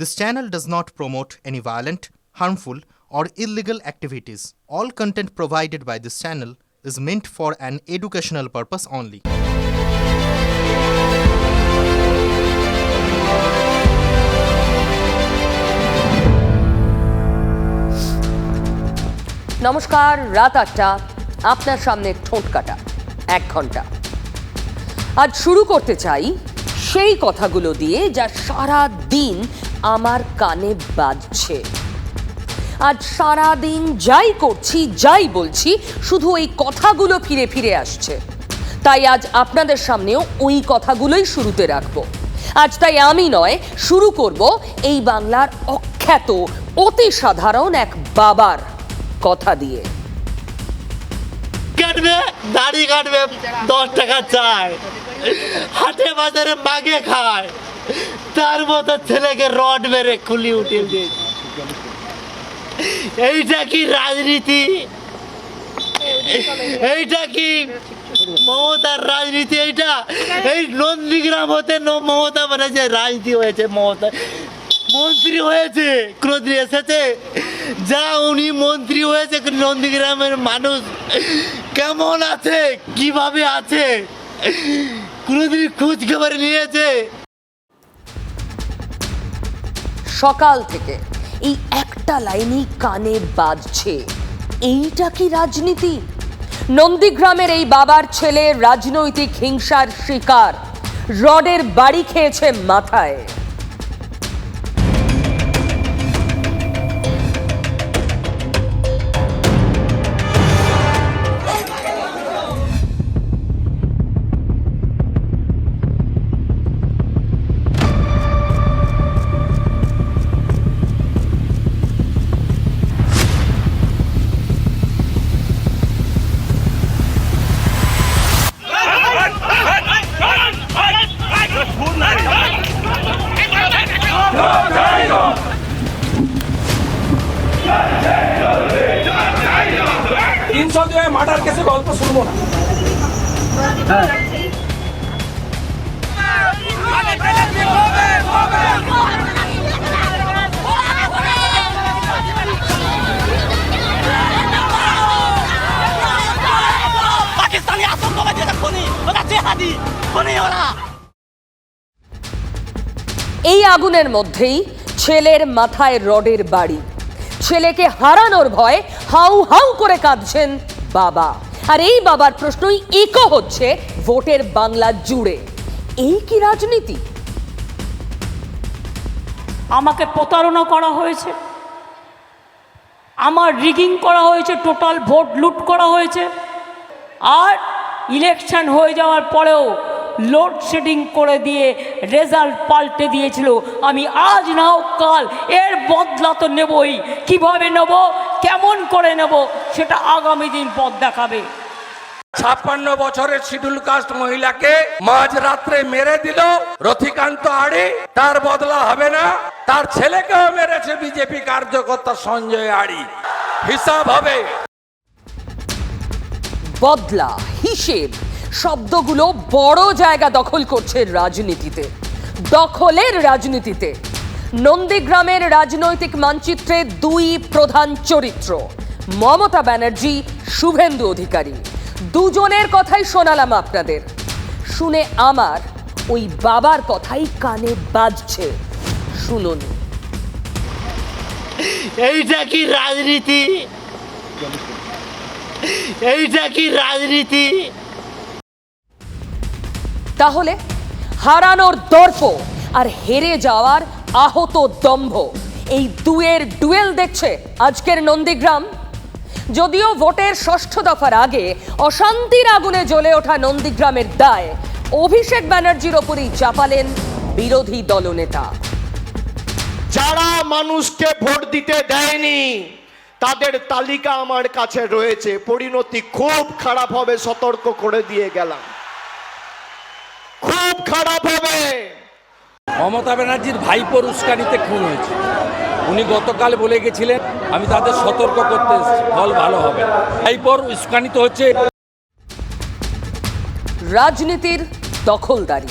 This channel does not promote any violent, harmful, or illegal activities. All content provided by this channel is meant for an educational purpose only. নমস্কার রাত আটটা আপনার সামনে ঠোঁট কাটা এক ঘণ্টা আজ শুরু করতে চাই সেই কথাগুলো দিয়ে যা সারা দিন আমার কানে বাজছে। আজ সারা দিন যাই করছি, যাই বলছি, শুধু ওই কথাগুলো ফিরে ফিরে আসছে। তাই আজ আপনাদের সামনেও ওই কথাগুলোই শুরুতে রাখব। আজ তাই আমি নয়, শুরু করব এই বাংলার অখ্যাত, অতি সাধারণ এক বাবার কথা দিয়ে। কাটবে, দাড়ি কাটবে, দশ টাকা চায়। হাটে বাজারে মাগে খায়। তার মতো ছেলেকে রড মেরে খুলি উঠিয়ে দিয়ে এইটা কি রাজনীতি? এইটা কি মমতার রাজনীতি? এইটা? এই নন্দীগ্রাম হতে মমতা মানে রাজনীতি হয়েছে, মমতা। মন্ত্রী হয়েছে, কোনোদিন এসেছে? যা উনি মন্ত্রী হয়েছে, নন্দীগ্রামের মানুষ। কেমন আছে? কীভাবে আছে? কোনোদিন খোঁজ খবর নিয়েছে? সকাল থেকে। এই একটা লাইনই কানে বাজছে। এইটা কি রাজনীতি? নন্দীগ্রামের এই বাবার ছেলে রাজনৈতিক হিংসার শিকার। রডের বাড়ি খেয়েছে মাথায়। মার্ডার কেসে গল্প শুনব না। পাকিস্তানি আতঙ্কবাদী খনি ওটা জেহাদি খনি ওরা। এই আগুনের মধ্যেই ছেলের মাথায় রডের বাড়ি। ছেলেকে হারানোর ভয় হাউ হাউ করে কাঁদছেন বাবা। আর এই বাবার প্রশ্নই ইকো হচ্ছে ভোটের বাংলা জুড়ে। এই কি রাজনীতি? আমাকে প্রতারণা করা হয়েছে। আমার রিগিং করা হয়েছে টোটাল ভোট লুট করা হয়েছে। আর ইলেকশন হয়ে যাওয়ার পরেও লোডশেডিং করে দিয়ে রেজাল্ট পাল্টে দিয়েছিল। আমি আজ নাও কাল এর বদলা তো নেবই। কীভাবে নেব? কেমন করে নেব? সেটা আগামী দিন পথ দেখাবে। ছাপ্পান্ন বছরের শিডিউল কাস্ট মহিলাকে মাঝ রাত্রে মেরে দিল রথিকান্ত আড়ি। তার বদলা হবে না। তার ছেলেকেও মেরেছে বিজেপি কার্যকর্তা সঞ্জয় আড়ি। হিসাব হবে। বদলা হিসেব। শব্দগুলো বড় জায়গা দখল করছে রাজনীতিতে। দখলের রাজনীতিতে। নন্দীগ্রামের রাজনৈতিক মানচিত্রে দুই প্রধান চরিত্র, মমতা ব্যানার্জি, শুভেন্দু অধিকারী। দুজনের কথাই শোনালাম আপনাদের। শুনে আমার ওই বাবার কথাই কানে বাজছে। শুনুন। এইটা কি রাজনীতি? এইটা কি রাজনীতি? তাহলে হারানোর দর্প আর হেরে যাওয়ার আহত দম্ভ। এই দুয়ের ডুয়েল দেখছে আজকের নন্দীগ্রাম। যদিও ভোটের ষষ্ঠ দফার আগে অশান্তির আগুনে জ্বলে ওঠা নন্দীগ্রামের দায়, অভিষেক ব্যানার্জির ওপরই চাপালেন বিরোধী দলনেতা। যারা মানুষকে ভোট দিতে দেয়নি, তাদের তালিকা আমার কাছে রয়েছে। পরিণতি খুব খারাপ হবে, সতর্ক করে দিয়ে গেলাম। খুব খারাপ হবে। মমতা ব্যানার্জির ভাইপোর উস্কানিতে খুন হয়েছে। উনি গতকাল বলে গেছিলেন আমি তাদের সতর্ক করতে ফল ভালো হবে। ভাইপোর উস্কানিত হচ্ছে। রাজনীতির দখলদারি।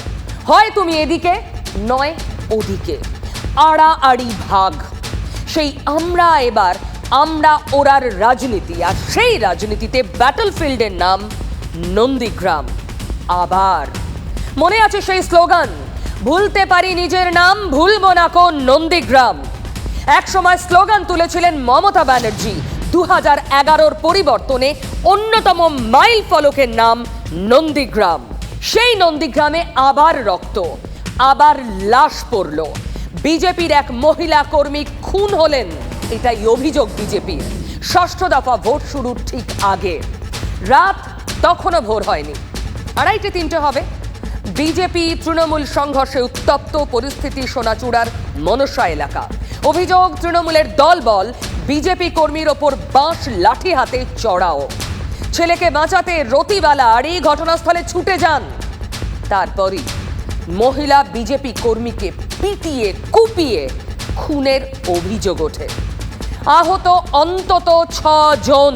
হয় তুমি এদিকে নয় ওদিকে। আড়াআড়ি ভাগ। সেই আমরা এবার আমরা ওরার রাজনীতি আর সেই রাজনীতিতে ব্যাটলফিল্ডের নাম নন্দীগ্রাম। আবার মনে আছে সেই স্লোগান? ভুলতে পারি নিজের নাম ভুলবো না কোন নন্দীগ্রাম। এক সময় স্লোগান তুলেছিলেন মমতা ব্যানার্জি। দু হাজার এগারোর পরিবর্তনে অন্যতম মাইল ফলকের নাম নন্দীগ্রাম। সেই নন্দীগ্রামে আবার রক্ত, আবার লাশ পড়ল। বিজেপির এক মহিলা কর্মী খুন হলেন, এটাই অভিযোগ বিজেপির। ষষ্ঠ দফা ভোট শুরুর ঠিক আগে। রাত তখনও ভোর হয়নি। আড়াইটে তিনটে হবে। বিজেপি তৃণমূল সংঘর্ষে উত্তপ্ত পরিস্থিতি সোনাচূড়ার মনসা এলাকা। অভিযোগ, তৃণমূলের দলবল, বিজেপি কর্মীর ওপর বাঁশ লাঠি হাতে চড়াও। ছেলেকে বাঁচাতে রতিবালা আড়ি ঘটনাস্থলে ছুটে যান। তারপরই মহিলা বিজেপি কর্মীকে পিটিয়ে, কুপিয়ে খুনের অভিযোগ ওঠে। আহত অন্তত ছ জন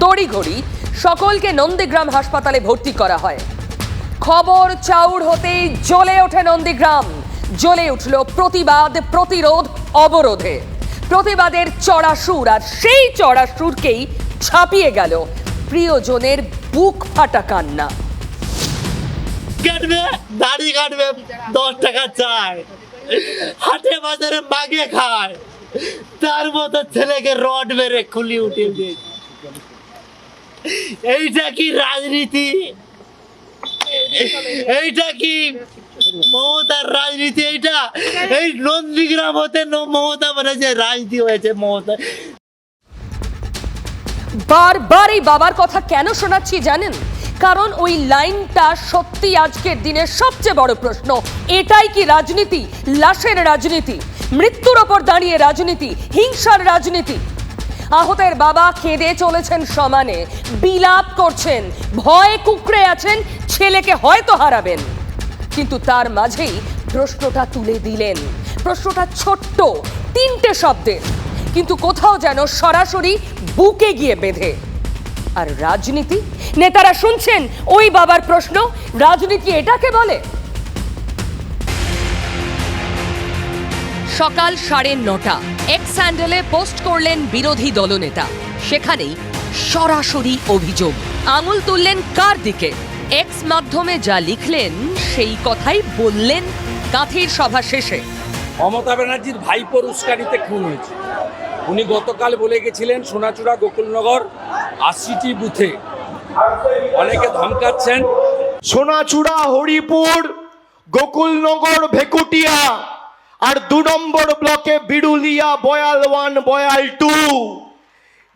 তড়িঘড়ি সকলকে নন্দীগ্রাম হাসপাতালে ভর্তি করা হয়। খবর চাউর হতেই জ্বলে ওঠে নন্দীগ্রাম। জ্বলে উঠল প্রতিবাদ, প্রতিরোধ, অবরোধে। প্রতিবাদের চড়া সুর আর সেই চড়া সুরকেই ছাপিয়ে গেল প্রিয়জনের বুক ফাটা কান্না। কাটবে, দাড়ি কাটবে, দশ টাকা চায় হাটে বাজারে মাগে খায়। তার মতো ছেলেকে রড মেরে খুলি উঠিয়ে দিয়ে এইটা কি রাজনীতি? এইটা কি? মমতার রাজনীতি এইটা? এই নন্দীগ্রাম হতে মমতা যে রাজনীতি হয়েছে মমতা। বারবার এই বাবার কথা কেন শোনাচ্ছি জানেন? কারণ ওই লাইনটা সত্যি আজকের দিনের সবচেয়ে বড় প্রশ্ন। এটাই কি রাজনীতি? লাশের রাজনীতি? মৃত্যুর ওপর দাঁড়িয়ে রাজনীতি? হিংসার রাজনীতি? আহতের বাবা খেদে চলেছেন সমানে। বিলাপ করছেন। ভয়ে কুকড়ে আছেন। ছেলেকে হয়তো হারাবেন। কিন্তু তার মাঝেই প্রশ্নটা তুলে দিলেন। প্রশ্নটা ছোট্ট, তিনটে শব্দের। কিন্তু কোথাও যেন সরাসরি বুকে গিয়ে বেঁধে। আর রাজনীতি? নেতারা শুনছেন ওই বাবার প্রশ্ন? রাজনীতি এটাকে বলে? সকাল সাড়ে নটা। এক্স স্যান্ডেলে পোস্ট করলেন বিরোধী দলনেতা। সেখানেই সরাসরি অভিযোগ। আঙুল তুললেন কার দিকে? এক্স মাধ্যমে যা লিখলেন সেই কথাই বললেন গাঁথির সভা শেষে। মমতা ব্যানার্জির ভাইপোর উস্কানিতে খুন হয়েছে। উনি গতকাল বলে গেছিলেন সোনাচূড়া গোকুলনগর আশিটি বুথে। অনেকে ধমকাচ্ছেন। সোনাচূড়া হরিপুর গোকুলনগর ভেকুটিয়া। আর দু নম্বর ব্লকে বিড়ুলিয়া বয়াল ওয়ান বয়াল টু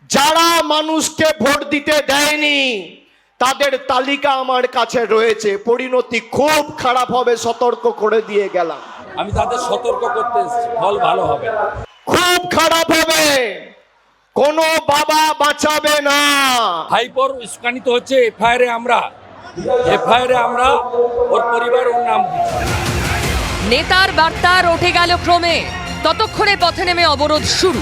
যারা মানুষকে ভোট দিতে দেয়নি তাদের তালিকা আমার কাছে রয়েছে। পরিণতি খুব খারাপ হবে সতর্ক করে দিয়ে গেলাম। আমি তাদের সতর্ক করতে ফল ভালো হবে। খুব খারাপ হবে কোনো বাবা বাঁচাবে না। হাইপর উস্কানিত হচ্ছে এফআইআরে আমরা এফআইআরে আমরা ওর পরিবার ওর নাম দিচ্ছি। নেতার বার্তার ওঠে গেল ক্রমে। ততক্ষণে পথে নেমে অবরোধ শুরু।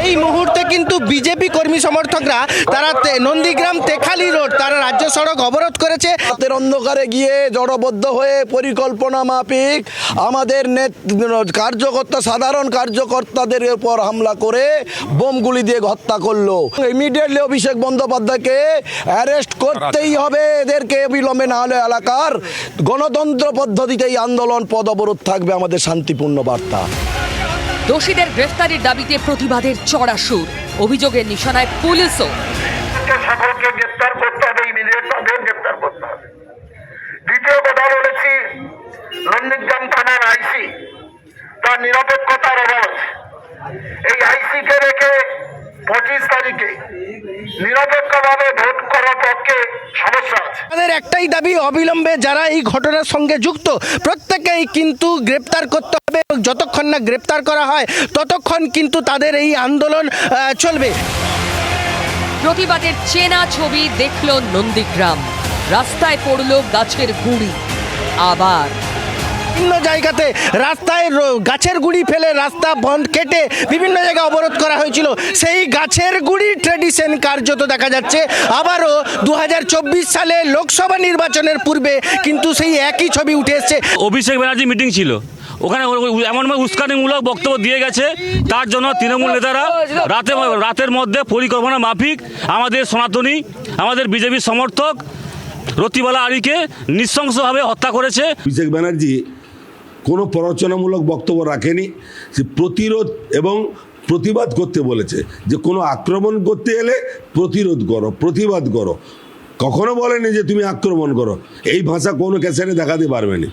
এই মুহূর্তে কিন্তু বিজেপি কর্মী সমর্থকরা তারা তে- নন্দীগ্রাম তেখালি রোড তারা রাজ্য সড়ক অবরোধ করেছে। রাতের অন্ধকারে গিয়ে জড়বদ্ধ হয়ে পরিকল্পনা মাফিক আমাদের নেত- কার্যকর্তা সাধারণ কার্যকর্তাদের উপর হামলা করে বোমগুলি দিয়ে হত্যা করল। ইমিডিয়েটলি অভিষেক বন্দ্যোপাধ্যায়কে অ্যারেস্ট করতেই হবে এদেরকে অবিলম্বে না হলে এলাকার গণতন্ত্র পদ্ধতিতেই আন্দোলন পদ অবরোধ থাকবে। আমাদের শান্তিপূর্ণ বার্তা। দোষীদের গ্রেফতারির দাবিতে প্রতিবাদের চড়া সুর। অভিযোগের নিশানায় পুলিশও। সকলকে করতে হবে করতে হবে। দ্বিতীয় কথা বলেছি থানার আইসি, তার নিরপেক্ষতার অভাব এই আইসিকে রেখে পঁচিশ তারিখে নিরপেক্ষভাবে ভোট করার পক্ষে সমস্যা আছে। তাদের একটাই দাবি অবিলম্বে যারা এই ঘটনার সঙ্গে যুক্ত প্রত্যেকেই কিন্তু গ্রেপ্তার করতে হবে এবং যতক্ষণ না গ্রেপ্তার করা হয় ততক্ষণ কিন্তু তাদের এই আন্দোলন চলবে। প্রতিবাদের চেনা ছবি দেখল নন্দীগ্রাম। রাস্তায় পড়ল গাছের গুড়ি। আবার বিভিন্ন জায়গাতে রাস্তায় র- গাছের গুড়ি ফেলে রাস্তা বন্ধ কেটে বিভিন্ন জায়গায় অবরোধ করা হয়েছিল। সেই গাছের গুড়ি ট্রেডিশন কার্যত দেখা যাচ্ছে। আবারও দু হাজার চব্বিশ সালে লোকসভা নির্বাচনের পূর্বে কিন্তু সেই একই ছবি উঠে এসছে। অভিষেক ব্যানার্জি মিটিং ছিল। ওখানে এমনভাবে উস্কানিমূলক বক্তব্য দিয়ে গেছে। তার জন্য তৃণমূল নেতারা রাতে রাতের মধ্যে পরিকল্পনা মাফিক আমাদের সনাতনী আমাদের বিজেপির সমর্থক রতিবালা আলীকে নৃশংসভাবে হত্যা করেছে। অভিষেক ব্যানার্জি কোনো প্ররোচনামূলক বক্তব্য রাখেনি সে প্রতিরোধ এবং প্রতিবাদ করতে বলেছে, যে কোনো আক্রমণ করতে এলে প্রতিরোধ করো, প্রতিবাদ করো। কখনো বলেনি যে তুমি আক্রমণ করো, এই ভাষা কোনো ক্যাসেটে দেখাতে পারবে না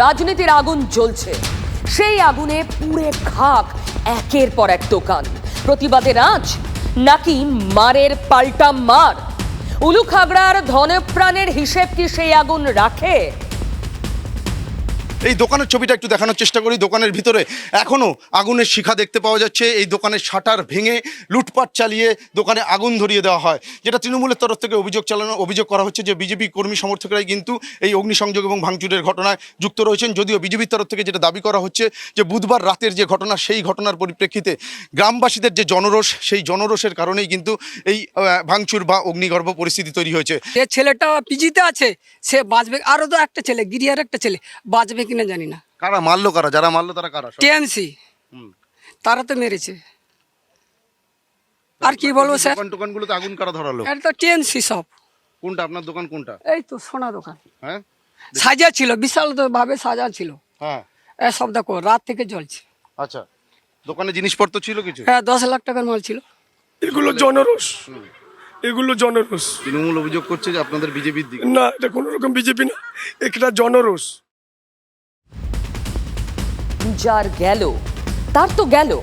রাজনীতির আগুন জ্বলছে, সেই আগুনে পুড়ে খাক একের পর এক দোকান। প্রতিবাদের আঁচ নাকি মারের পাল্টা মার? উলুখাগড়ার ধনপ্রাণের হিসেব কি সেই আগুন রাখে? এই দোকানের ছবিটা একটু দেখানোর চেষ্টা করি। দোকানের ভিতরে এখনও আগুনের শিখা দেখতে পাওয়া যাচ্ছে। এই দোকানের শাটার ভেঙে লুটপাট চালিয়ে দোকানে আগুন ধরিয়ে দেওয়া হয়। যেটা তৃণমূলের তরফ থেকে অভিযোগ চালানো, অভিযোগ করা হচ্ছে যে বিজেপি কর্মী সমর্থকরাই কিন্তু এই অগ্নিসংযোগ এবং ভাঙচুরের ঘটনায় যুক্ত রয়েছেন। যদিও বিজেপির তরফ থেকে যেটা দাবি করা হচ্ছে যে বুধবার রাতের যে ঘটনা, সেই ঘটনার পরিপ্রেক্ষিতে গ্রামবাসীদের যে জনরোষ, সেই জনরোষের কারণেই কিন্তু এই ভাঙচুর বা অগ্নিগর্ভ পরিস্থিতি তৈরি হয়েছে। যে ছেলেটা পিজিতে আছে, সে বাঁচবে। আরও তো একটা ছেলে, গিরিয়ার একটা ছেলে, বাঁচবে কিনা জানি না। কারা মারলো কারা? যারা মারলো তারা কারা সব? টিএমসি তারা তো মেরেছে। আর কি বলব স্যার? দোকান টোকানগুলোতে আগুন কারা ধরালো? এটা তো টিএমসি সব। কোনটা? আপনার দোকান কোনটা? এই তো সোনা দোকান। হ্যাঁ? সাজা ছিল বিশাল তো ভাবে সাজা ছিল। হ্যাঁ। এ সব দেখো রাত থেকে জ্বলছে। আচ্ছা। দোকানে জিনিসপত্র ছিল কিছু? হ্যাঁ দশ লাখ টাকার মাল ছিল। এগুলো জনরোষ। এগুলো জনরোষ। তৃণমূল অভিযোগ করছে যে আপনাদের বিজেপির দিকে। না এটা কোনো রকম বিজেপি না। একটা জনরোষ। যার গেল? তার তো গেল।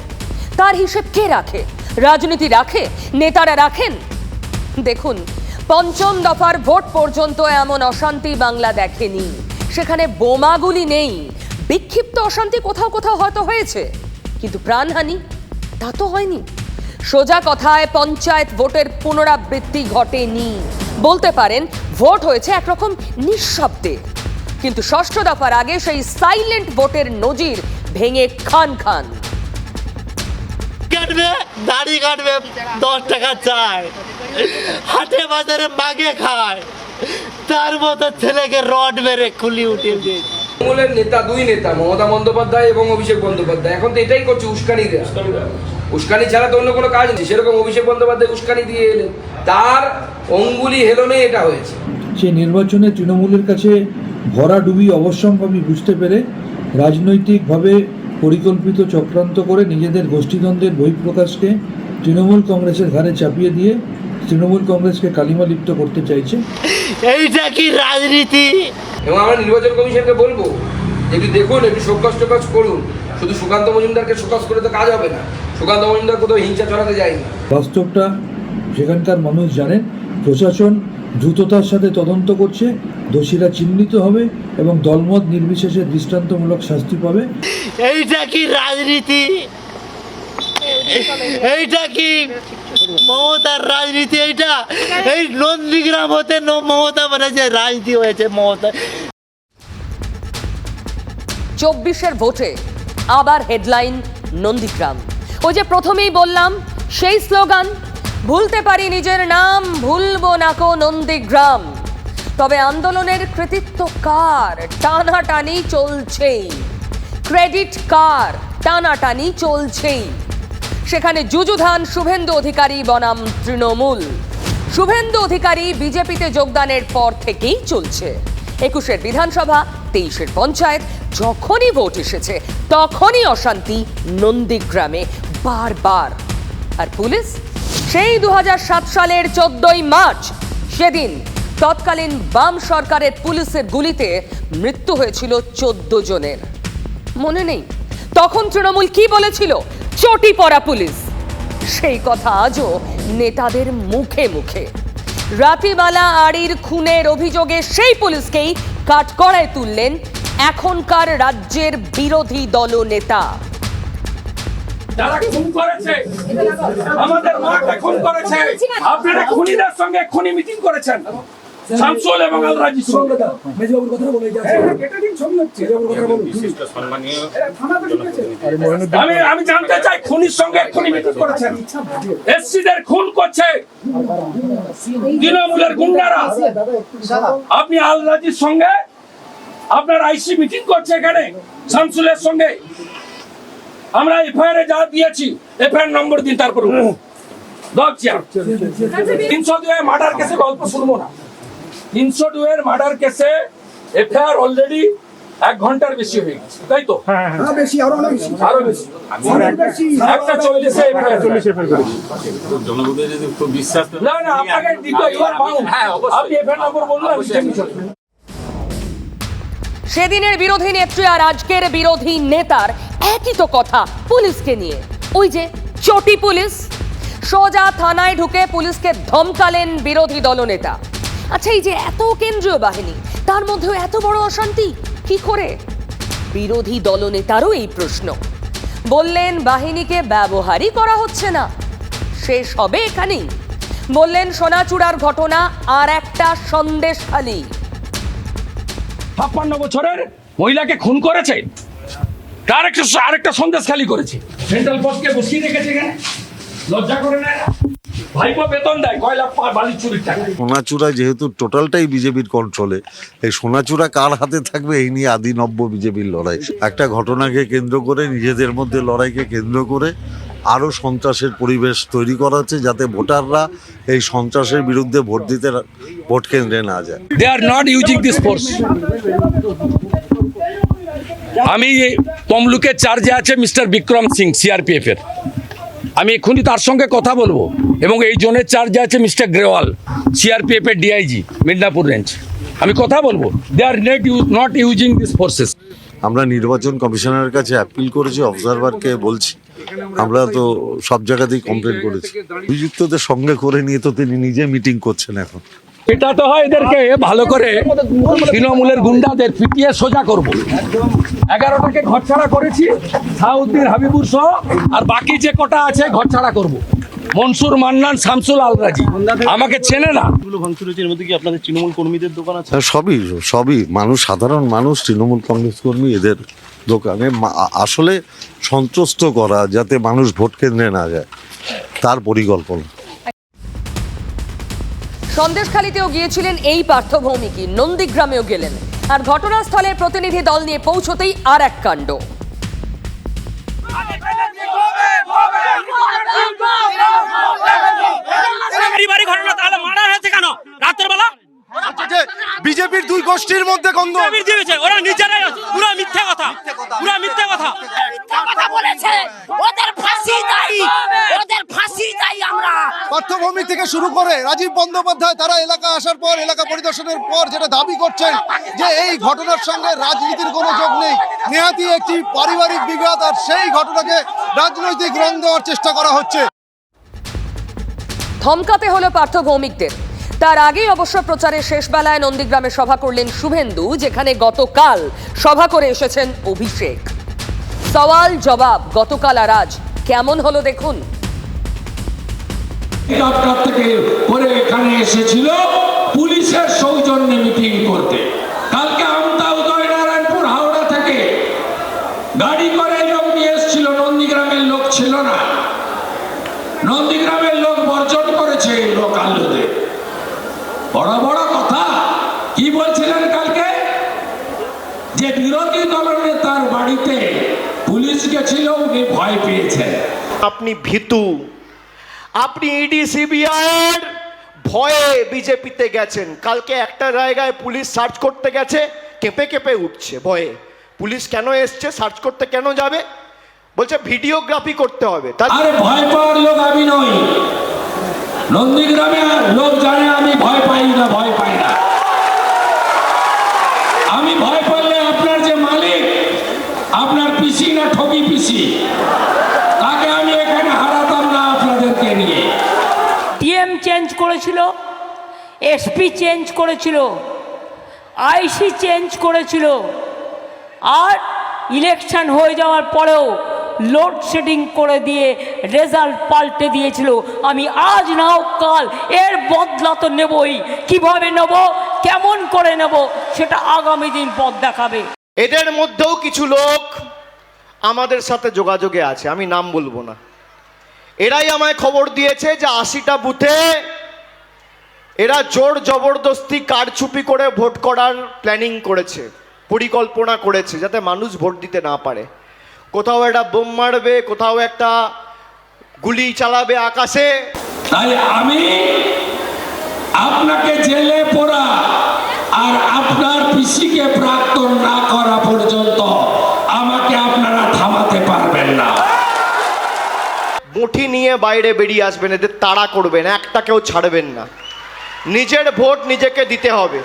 তার হিসেব কে রাখে? রাজনীতি রাখে? নেতারা রাখেন? দেখুন, পঞ্চম দফার ভোট পর্যন্ত এমন অশান্তি বাংলা দেখেনি। সেখানে বোমাগুলি নেই। বিক্ষিপ্ত অশান্তি কোথাও কোথাও হয়তো হয়েছে। কিন্তু প্রাণহানি? তা তো হয়নি। সোজা কথায় পঞ্চায়েত ভোটের পুনরাবৃত্তি ঘটেনি। বলতে পারেন, ভোট হয়েছে একরকম নিঃশব্দে। কিন্তু ষষ্ঠ দফার আগে সেই সাইলেন্ট ভোটের নজির ভেঙে খান খান। কাটবে দাড়ি কাটবে দশ টাকা চায় হাটে বাজারে মাগে খায়। তার মতো ছেলেকে রড মেরে খুলি উঠিয়ে দিয়ে তৃণমূলের নেতা দুই নেতা মমতা বন্দ্যোপাধ্যায় এবং অভিষেক বন্দ্যোপাধ্যায়। এখন তো এটাই করছে উস্কানি দেয়া। উস্কানি ছাড়া তো অন্য কোনো কাজ নেই। সেরকম অভিষেক বন্দ্যোপাধ্যায় উস্কানি দিয়ে এলেন। তার অঙ্গুলি হেলনে এটা হয়েছে। সেই নির্বাচনে তৃণমূলের কাছে ভরাডুবি অবশ্যম্ভাবী বুঝতে পেরে রাজনৈতিকভাবে পরিকল্পিত চক্রান্ত করে নিজেদের গোষ্ঠীদ্বন্দ্বের বহিঃপ্রকাশকে তৃণমূল কংগ্রেসের ঘাড়ে চাপিয়ে দিয়ে তৃণমূল কংগ্রেসকে কালিমা লিপ্ত করতে চাইছে। এইটা কি রাজনীতি? এবং আমরা নির্বাচন কমিশনকে বলব যে একটু দেখুন একটু শোকাস টোকাস করুন। শুধু সুকান্ত মজুমদারকে শোকাস করে তো কাজ হবে না। সুকান্ত মজুমদার কোথাও হিংসা ছড়াতে যায়নি। বাস্তবটা সেখানকার মানুষ জানেন প্রশাসন দ্রুততার সাথে তদন্ত করছে দোষীরা চিহ্নিত হবে এবং দলমত নির্বিশেষে দৃষ্টান্তমূলক শাস্তি পাবে। এইটা কি রাজনীতি? এইটা কি মমতার রাজনীতি এইটা? এই নন্দীগ্রাম হতে ন- মমতা মানে যে রাজনীতি হয়েছে মমতা। চব্বিশের ভোটে আবার হেডলাইন নন্দীগ্রাম। ওই যে প্রথমেই বললাম সেই স্লোগান ভুলতে পারি নিজের নাম, ভুলবো নাকো নন্দীগ্রাম। তবে আন্দোলনের কৃতিত্ব কার? টানাটানি চলছেই। ক্রেডিট কার? টানাটানি চলছেই। সেখানে যুযুধান শুভেন্দু অধিকারী বনাম তৃণমূল। শুভেন্দু অধিকারী বিজেপিতে যোগদানের পর থেকেই চলছে। একুশের বিধানসভা, তেইশের পঞ্চায়েত, যখনই ভোট এসেছে, তখনই অশান্তি নন্দীগ্রামে বারবার। আর পুলিশ? সেই দু হাজার সাত সালের চোদ্দই মার্চ, সেদিন তৎকালীন বাম সরকারের পুলিশের গুলিতে মৃত্যু হয়েছিল চোদ্দ জনের। মনে নেই, তখন তৃণমূল কি বলেছিল? চটি পড়া পুলিশ। সেই কথা আজও নেতাদের মুখে মুখে। রাতিবালা আড়ির খুনের অভিযোগে সেই পুলিশকেই কাঠকড়ায় তুললেন এখনকার রাজ্যের বিরোধী দল নেতা যারা খুন করেছে আমাদের মাকে খুন করেছে আপনারা খুনিদের সঙ্গে খুনি মিটিং করেছেন। শামসুল এবং আল রাজির সঙ্গে আমি আমি জানতে চাই খুনির সঙ্গে খুনি মিটিং করেছেন। এসসিদের খুন করছে তৃণমূলের গুন্ডারা। আপনি আল রাজির সঙ্গে আপনার আইসি মিটিং করছে এখানে শামসুলের সঙ্গে। আমরা এফআইআর যা দিয়েছি এফআইআর নম্বর দিন তারপর তিনশো দুয়ে মার্ডার কেসে গল্প শুনব না। তিনশো দুয়ের মার্ডার কেসে এফআইআর অলরেডি এক ঘণ্টার বেশি হয়ে গেছে তাই তো? বেশি আরও বেশি। একটা চল্লিশে না না আপনাকে দিতে এবার আপনি এফআইআর নম্বর বলুন সেদিনের বিরোধী নেত্রী আর আজকের বিরোধী নেতার একই তো কথা পুলিশকে নিয়ে। ওই যে চটি পুলিশ, সোজা থানায় ঢুকে পুলিশকে ধমকালেন বিরোধী দলনেতা। আচ্ছা এই যে এত কেন্দ্রীয় বাহিনী, তার মধ্যেও এত বড় অশান্তি, কি করে? বিরোধী দলনেতারও এই প্রশ্ন। বললেন, বাহিনীকে ব্যবহারই করা হচ্ছে না। শেষ হবে এখানেই। বললেন, সোনাচূড়ার ঘটনা আর একটা সন্দেশখালী ছাপ্পান্ন বছরের মহিলাকে খুন করেছে। তার একটা আরেকটা সন্দেশ খালি করেছে। সেন্ট্রাল পোস্টকে বসিয়ে রেখেছে লজ্জা করে না? সোনাচূড়া যেহেতু টোটালটাই বিজেপির কন্ট্রোলে এই সোনাচূড়া কার হাতে থাকবে এই নিয়ে আদি নব্য বিজেপির লড়াই। একটা ঘটনাকে কেন্দ্র করে, নিজেদের মধ্যে লড়াইকে কেন্দ্র করে আরও সন্ত্রাসের পরিবেশ তৈরি করা হচ্ছে যাতে ভোটাররা এই সন্ত্রাসের বিরুদ্ধে ভোট দিতে ভোট কেন্দ্রে না যায়। They are not using this force আমি তমলুকের চার্জে আছে মিস্টার বিক্রম সিং সিআরপিএফ এর। আমি এক্ষুনি তার সঙ্গে কথা বলব এবং এই জোনের চার্জে আছে মিস্টার গ্রেওয়াল সিআরপিএফ এর ডিআইজি মিদনাপুর রেঞ্জ আমি কথা বলব। They are not use not using this forces আমরা নির্বাচন কমিশনারের কাছে অ্যাপিল করেছি অবজারভারকে বলছি। আমরা তো সব জায়গাতেই কমপ্লেন করেছি। অভিযুক্তদের সঙ্গে করে নিয়ে তো তিনি নিজে মিটিং করছেন এখন। এটা তো হয় এদেরকে ভালো করে তৃণমূলের গুন্ডাদের পিটিয়ে সোজা করব। এগারোটাকে ঘরছাড়া করেছি সাউদ্দিন হাবিবুর সহ আর বাকি যে কটা আছে ঘরছাড়া করব। মনসুর মান্নান শামসুল আলরাজি। আমাকে চেনে না। হ্যাঁ, সবই সবই। মানুষ সাধারণ মানুষ তৃণমূল কংগ্রেস কর্মী এদের দোকানে আসলে সন্ত্রস্ত করা যাতে মানুষ ভোট কেন্দ্রে না যায় তার পরিকল্পনা সন্দেশখালীতেও গিয়েছিলেন এই পার্থভৌমিকী নন্দীগ্রামেও গেলেন আর ঘটনাস্থলে প্রতিনিধি দল নিয়ে পৌঁছতেই আর এক কাণ্ড বাড়ি ঘটনা তাহলে মার্ডার হয়েছে কেন রাতের বেলা বিজেপির দুই গোষ্ঠীর মধ্যে ওরা নিজেরাই পুরো মিথ্যে কথা পুরো মিথ্যে কথা। কথা। বলেছে। ওদের ফাঁসি চাই ওদের ফাঁসি চাই আমরা। পার্থভূমি থেকে শুরু করে রাজীব বন্দ্যোপাধ্যায় তারা এলাকা আসার পর এলাকা পরিদর্শনের পর যেটা দাবি করছেন যে এই ঘটনার সঙ্গে রাজনীতির কোনো যোগ নেই। নেহাতি একটি পারিবারিক বিঘাত আর সেই ঘটনাকে রাজনৈতিক রং দেওয়ার চেষ্টা করা হচ্ছে। ধমকাতে হলো পার্থ ভৌমিকদের তার আগেই অবশ্য প্রচারের শেষ বেলায় নন্দীগ্রামে সভা করলেন শুভেন্দু, যেখানে গতকাল সভা করে এসেছেন অভিষেক। সওয়াল জবাব, গতকাল আর আজ কেমন হলো দেখুন। থেকে করে এখানে এসেছিল পুলিশের সৌজন্যে মিটিং করতে। কালকে আমতা উদয় নারায়ণপুর হাওড়া থেকে গাড়ি করে লোক নিয়ে এসেছিল, নন্দীগ্রামের লোক ছিল না। নন্দীগ্রামের লোক বর্জন করেছে এই লোকাল লোকদের বড় বড় কথা। কি বলছিলেন কালকে? যে বিরোধী দলনেতার বাড়িতে পুলিশ গেছিল উনি ভয় পেয়েছেন। আপনি ভীতু আপনি ইডি সিবিআইয়ের ভয়ে বিজেপিতে গেছেন। কালকে একটা জায়গায় পুলিশ সার্চ করতে গেছে কেঁপে কেঁপে উঠছে ভয়ে। পুলিশ কেন এসছে সার্চ করতে কেন যাবে? বলছে ভিডিওগ্রাফি করতে হবে। তা আরে ভয় পাওয়ার লোক আমি নই। নন্দীগ্রামে লোক জানে আমি ভয় পাই না, ভয় পাই না। আমি ভয় পাইলে আপনার যে মালিক, আপনার পিসি না ঠকি পিসি, তাকে আমি এখানে হারাতাম না আপনাদেরকে নিয়ে। টিএম চেঞ্জ করেছিল, এসপি চেঞ্জ করেছিল, আইসি চেঞ্জ করেছিল, আর ইলেকশন হয়ে যাওয়ার পরেও লোডশেডিং করে দিয়ে রেজাল্ট পাল্টে দিয়েছিল। আমি আজ নাও কাল এর বদলা তো নেবই। কীভাবে নেব? কেমন করে নেব? সেটা আগামী দিন পথ দেখাবে। এদের মধ্যেও কিছু লোক আমাদের সাথে যোগাযোগে আছে। আমি নাম বলব না। এরাই আমায় খবর দিয়েছে যে আশিটা বুথে এরা জোর জবরদস্তি কারচুপি করে ভোট করার প্ল্যানিং করেছে, পরিকল্পনা করেছে, যাতে মানুষ ভোট দিতে না পারে। কোথাও একটা বোম মারবে কোথাও একটা গুলি চালাবে আকাশে। তাই আমি আপনাকে জেলে পড়া আর আপনার পিসিকে প্রাক্তন না করা পর্যন্ত আমাকে আপনারা থামাতে পারবেন না। মুঠি নিয়ে বাইরে বেরিয়ে আসবেন এদের তাড়া করবেন একটা কেউ ছাড়বেন না। নিজের ভোট নিজেকে দিতে হবে।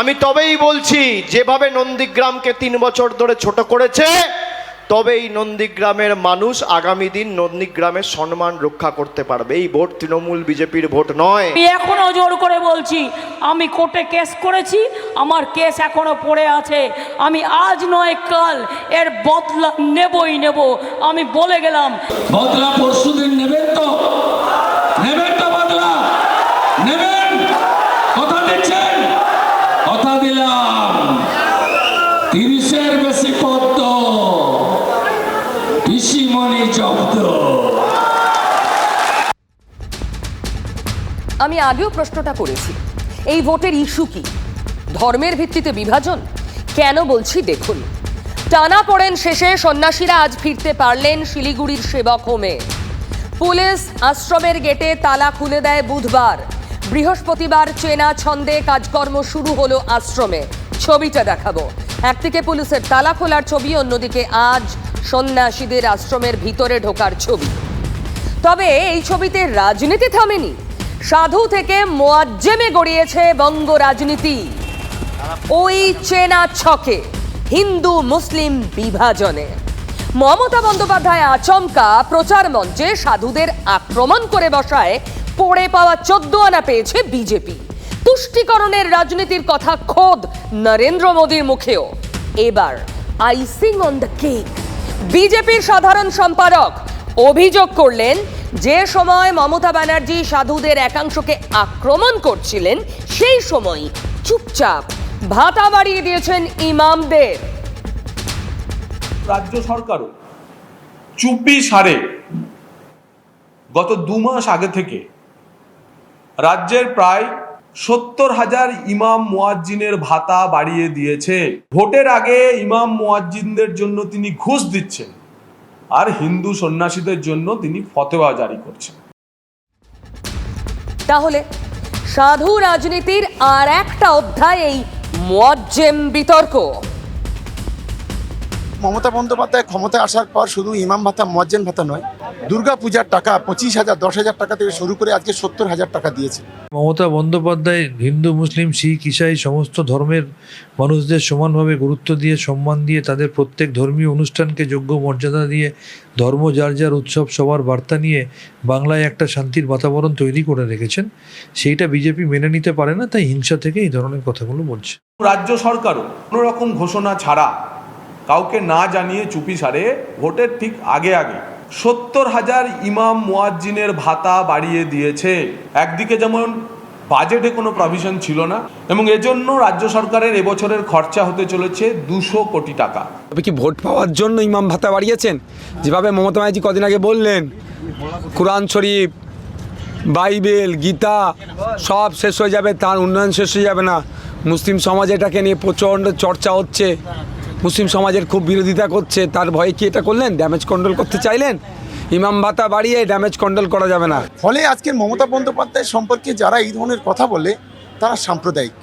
আমি তবেই বলছি যেভাবে নন্দীগ্রামকে তিন বছর ধরে ছোট করেছে তবেই নন্দীগ্রামের মানুষ আগামী দিন নন্দীগ্রামের সম্মান রক্ষা করতে পারবে। এই ভোট তৃণমূল বিজেপির ভোট নয়। আমি এখনও জোর করে বলছি আমি কোর্টে কেস করেছি আমার কেস এখনও পড়ে আছে। আমি আজ নয় কাল এর বদলা নেবই নেব। আমি বলে গেলাম বদলা পরশুদিন নেবেন তো? নেবেন তো বদলা নেবেন কথা দিচ্ছেন কথা দিলাম তিরিশের বেশি পদ্ম পিসিমণি জব্দ। আমি আগেও প্রশ্নটা করেছি, এই ভোটের ইস্যু কি? ধর্মের ভিত্তিতে বিভাজন? কেন বলছি দেখুন। টানা পড়েন শেষে সন্ন্যাসীরা আজ ফিরতে পারলেন শিলিগুড়ির সেবক হোমে। পুলিশ আশ্রমের গেটে তালা খুলে দেয় বুধবার। বৃহস্পতিবার চেনা ছন্দে কাজকর্ম শুরু হলো আশ্রমে। ছবিটা দেখাবো। একদিকে পুলিশের তালা খোলার ছবি, অন্যদিকে আজ সন্ন্যাসীদের আশ্রমের ভিতরে ঢোকার ছবি। তবে এই ছবিতে রাজনীতি থামেনি। সাধু থেকে মোয়াজ্জেমে গড়িয়েছে বঙ্গ রাজনীতি। ওই চেনা ছকে হিন্দু মুসলিম বিভাজনে। মমতা বন্দ্যোপাধ্যায় আচমকা প্রচার মঞ্চে সাধুদের আক্রমণ করে বসায়, পড়ে পাওয়া চোদ্দ আনা পেয়েছে বিজেপি। তুষ্টিকরণের রাজনীতির কথা খোদ নরেন্দ্র মোদীর মুখেও। এবার আইসিং অন দ্য কেক বিজেপির সাধারণ সম্পাদক অভিযোগ করলেন, যে সময় মমতা ব্যানার্জি সাধুদের একাংশকে আক্রমণ করছিলেন, সেই সময় চুপচাপ ভাতা বাড়িয়ে দিয়েছেন ইমামদের। রাজ্য সরকারও চুপি সারে গত দু মাস আগে থেকে। রাজ্যের প্রায় সত্তর হাজার ইমাম মুয়াজ্জিনের ভাতা বাড়িয়ে দিয়েছে। ভোটের আগে ইমাম মুয়াজ্জিনদের জন্য তিনি ঘুষ দিচ্ছেন আর হিন্দু সন্ন্যাসীদের জন্য তিনি ফতোয়া জারি করছেন। তাহলে সাধু রাজনীতির আর একটা অধ্যায় এই মোয়াজ্জেম বিতর্ক। মমতা বন্দ্যোপাধ্যায় ক্ষমতায় আসার পর শুধু ইমাম ভাতা মজ্জেন ভাতা নয় দুর্গা পূজার টাকা পঁচিশ হাজার দশ হাজার টাকা থেকে শুরু করে আজকে সত্তর হাজার টাকা দিয়েছে। মমতা বন্দ্যোপাধ্যায় হিন্দু মুসলিম শিখ ইসাই সমস্ত ধর্মের মানুষদের সমানভাবে গুরুত্ব দিয়ে সম্মান দিয়ে তাদের প্রত্যেক ধর্মীয় অনুষ্ঠানকে যোগ্য মর্যাদা দিয়ে ধর্ম যার যার উৎসব সবার বার্তা নিয়ে বাংলায় একটা শান্তির বাতাবরণ তৈরি করে রেখেছেন। সেইটা বিজেপি মেনে নিতে পারে না তাই হিংসা থেকে এই ধরনের কথাগুলো বলছে। রাজ্য সরকারও কোনো রকম ঘোষণা ছাড়া কাউকে না জানিয়ে চুপি সারে, ভোটের ঠিক আগে আগে। সত্তর হাজার ইমাম মুয়াজ্জিনের ভাতা বাড়িয়ে দিয়েছে। একদিকে যেমন বাজেটে কোনো প্রভিশন ছিল না, এবং এজন্য রাজ্য সরকারের এবছরের খরচা হতে চলেছে দুশো কোটি টাকা। তবে কি ভোট পাওয়ার জন্য ইমাম ভাতা বাড়িয়েছেন? যেভাবে মমতা ব্যানার্জি কদিন আগে বললেন, কোরআন শরীফ, বাইবেল, গীতা, সব শেষ হয়ে যাবে, তার উন্নয়ন শেষ হয়ে যাবে না। মুসলিম সমাজ এটাকে নিয়ে প্রচণ্ড চর্চা হচ্ছে। মুসলিম সমাজের খুব বিরোধিতা করছে, তার ভয়ে কি এটা করলেন? ড্যামেজ কন্ট্রোল করতে চাইলেন? ইমাম ভাতা বাড়িয়ে ড্যামেজ কন্ট্রোল করা যাবে না। ফলে আজকের মমতা বন্দ্যোপাধ্যায় সম্পর্কে যারা এই ধরনের কথা বলে, তারা সাম্প্রদায়িক।